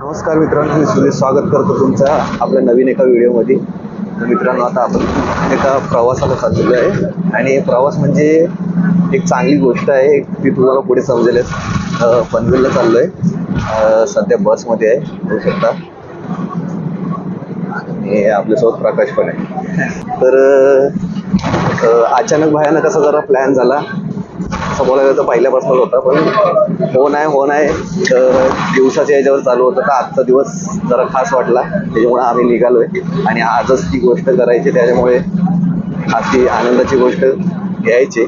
नमस्कार मित्रांनो मी सुनील स्वागत करतो तुमचा आपल्या नवीन एका व्हिडिओमध्ये. तर मित्रांनो आता आपण एका प्रवासाला चाललेलो आहे. आणि प्रवास म्हणजे एक चांगली गोष्ट आहे एक ती तुम्हाला पुढे समजेलच पनवेलला चाललो आहे सध्या बसमध्ये आहे होऊ शकता. आणि आपल्यासोबत प्रकाश पण आहे. तर अचानक भयानक असा जरा प्लॅन झाला. समोर गेलं तर पहिल्यापासूनच होता पण हो नाही हो नाही तर दिवसाच्या याच्यावर चालू होतं. तर आजचा दिवस जरा खास वाटला त्याच्यामुळे आम्ही निघालोय. आणि आजच ती गोष्ट करायची त्याच्यामुळे आज ती आनंदाची गोष्ट घ्यायची.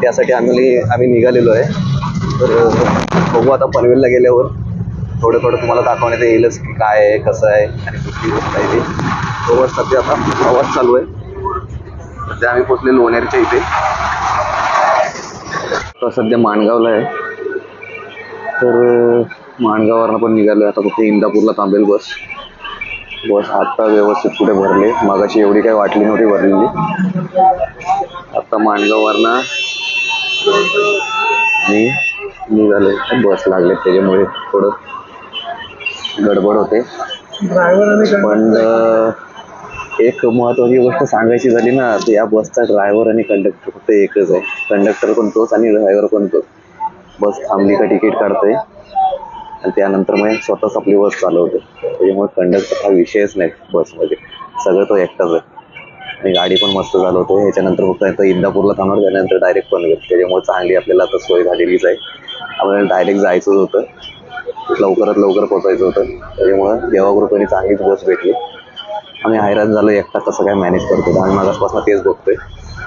त्यासाठी आम्ही आम्ही निघालेलो आहे. तर बघू आता पनवेलला गेल्यावर थोडं थोडं तुम्हाला दाखवण्यात येईलच की काय आहे कसं आहे आणि कुठली गोष्ट आहे ती. बरोबर सध्या आता प्रवास चालू आहे. सध्या आम्ही पोचले लोणेरच्या इथे. सध्या माणगावला आहे. तर अं, माणगाववरनं पण निघालो आता कुठे इंदापूरला थांबेल बस. बस आता व्यवस्थित कुठे भरले. मागाशी एवढी काही वाटली नव्हती भरलेली. आता माणगाववरनं मी निघालो बस लागले त्याच्यामुळे थोडं गडबड होते. पण एक महत्वाची गोष्ट सांगायची झाली ना तर या बसचा ड्रायव्हर आणि कंडक्टर फक्त एकच आहे. कंडक्टर पण तोच आणि ड्रायव्हर पण तोच. बस थांबली का तिकीट काढतोय. आणि त्यानंतर मग स्वतःच आपली बस चालवते त्याच्यामुळे कंडक्टर हा विषयच नाही बसमध्ये सगळं तो एकटाच आहे. आणि गाडी पण मस्त चालवतो ह्याच्यानंतर फक्त आता इंदापूरला थांबणार त्यानंतर डायरेक्ट पनवेल त्याच्यामुळे चांगली आपल्याला आता सोय झालेलीच आहे. आपल्याला डायरेक्ट जायचंच होतं. लवकरात लवकर पोचायचं होतं. त्याच्यामुळं देवाकृपेने चांगलीच बस भेटली. आम्ही हैराण झालो एकटा कसं काय मॅनेज करतो आम्ही मागासपासून तेच बघतोय.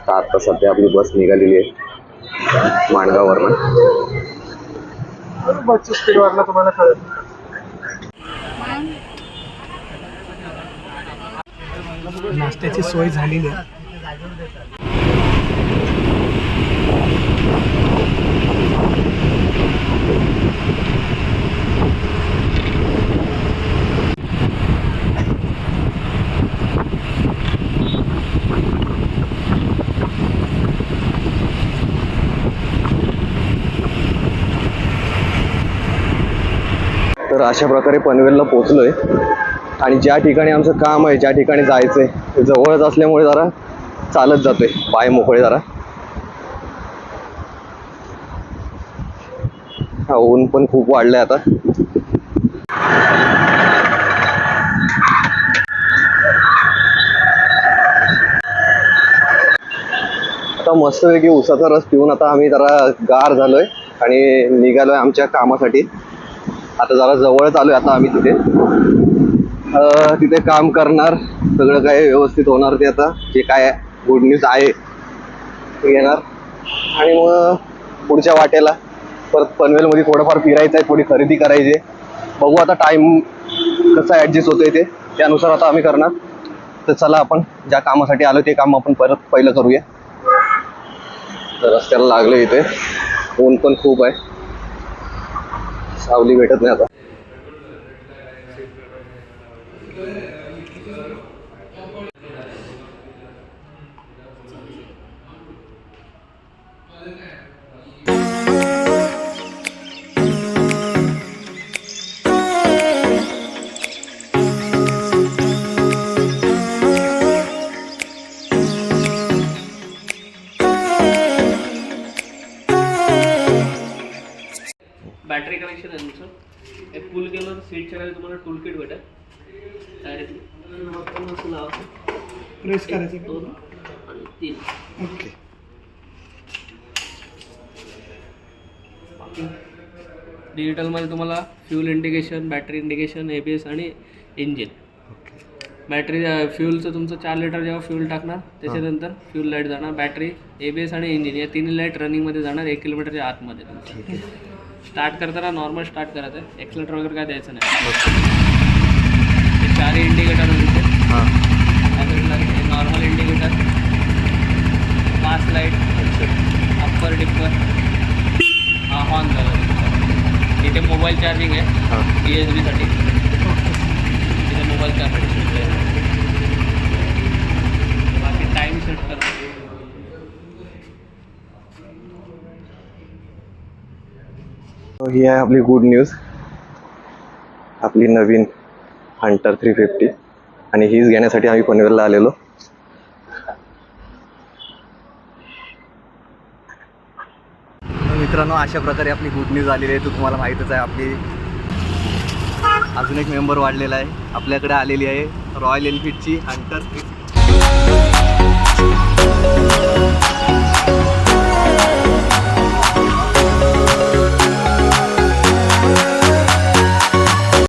तर आता सध्या आपली बस निघालेली आहे माणगाववरनं. बसची स्पीड वाढला तुम्हाला कळेल नाश्त्याची सोय झालेली आहे. तर अशा प्रकारे पनवेलला पोचलोय आणि ज्या ठिकाणी आमचं काम आहे ज्या ठिकाणी जायचंय ते जवळच असल्यामुळे जरा चालत जातोय. पाय मोकळे जरा. हा ऊन पण खूप वाढलंय आता. आता मस्तपैकी उसाचा रस पिऊन आता आम्ही जरा गार झालोय आणि निघालोय आमच्या कामासाठी. आता जरा जवळच आलोय आता आम्ही तिथे. तिथे काम करणार सगळं काय व्यवस्थित होणार ते आता जे काय गुड न्यूज आहे ते येणार. आणि मग पुढच्या वाटेला परत पनवेलमध्ये थोडंफार फिरायचं आहे थोडी खरेदी करायची बघू आता टाइम कसा ॲडजस्ट होतोय ते त्यानुसार आता आम्ही करणार. तर चला आपण ज्या कामासाठी आलो ते काम आपण परत पहिलं करूया. तर रस्त्याला लागलं इथे. ऊन पण खूप आहे. सावली भेटत नाही आता. बॅटरी कनेक्शन आहे तुमचं. हे पुल केलं सीटच्या खाली तुम्हाला टूल किट भेटेल. डायरेक्टली लावा प्रेस करायचं का? दोन आणि तीन. ओके डिजिटलमध्ये तुम्हाला fuel indication battery indication A B S आणि इंजिन बॅटरी फ्यूलचं तुमचं चार लिटर जेव्हा फ्यूल टाकणार त्याच्यानंतर फ्यूल लाइट जाणार. बॅटरी ए बी एस आणि इंजिन या तिन्ही लाइट रनिंगमध्ये जाणार एक किलोमीटरच्या आतमध्ये. तुमचं स्टार्ट करताना नॉर्मल स्टार्ट करायचं आहे एक्सलेटर वगैरे काय द्यायचं नाही. हे चारही इंडिकेटर तुमचे हां. Normal indicator pass light upper dipper हा हॉर्न झाला. इथे मोबाईल चार्जिंग आहे. हां. डी एच बीसाठी इथे मोबाईल चार्जिंग ही आहे आपली गुड न्यूज आपली नवीन हंटर थ्री फिफ्टी आणि हीच घेण्यासाठी आम्ही पनवेलला आलेलो. मित्रांनो अशा प्रकारे आपली गुड न्यूज आलेली आहे. तो तुम्हाला माहीतच आहे आपली अजून एक मेंबर वाढलेला आहे. आपल्याकडे आलेली आहे रॉयल एनफील्डची हंटर थ्री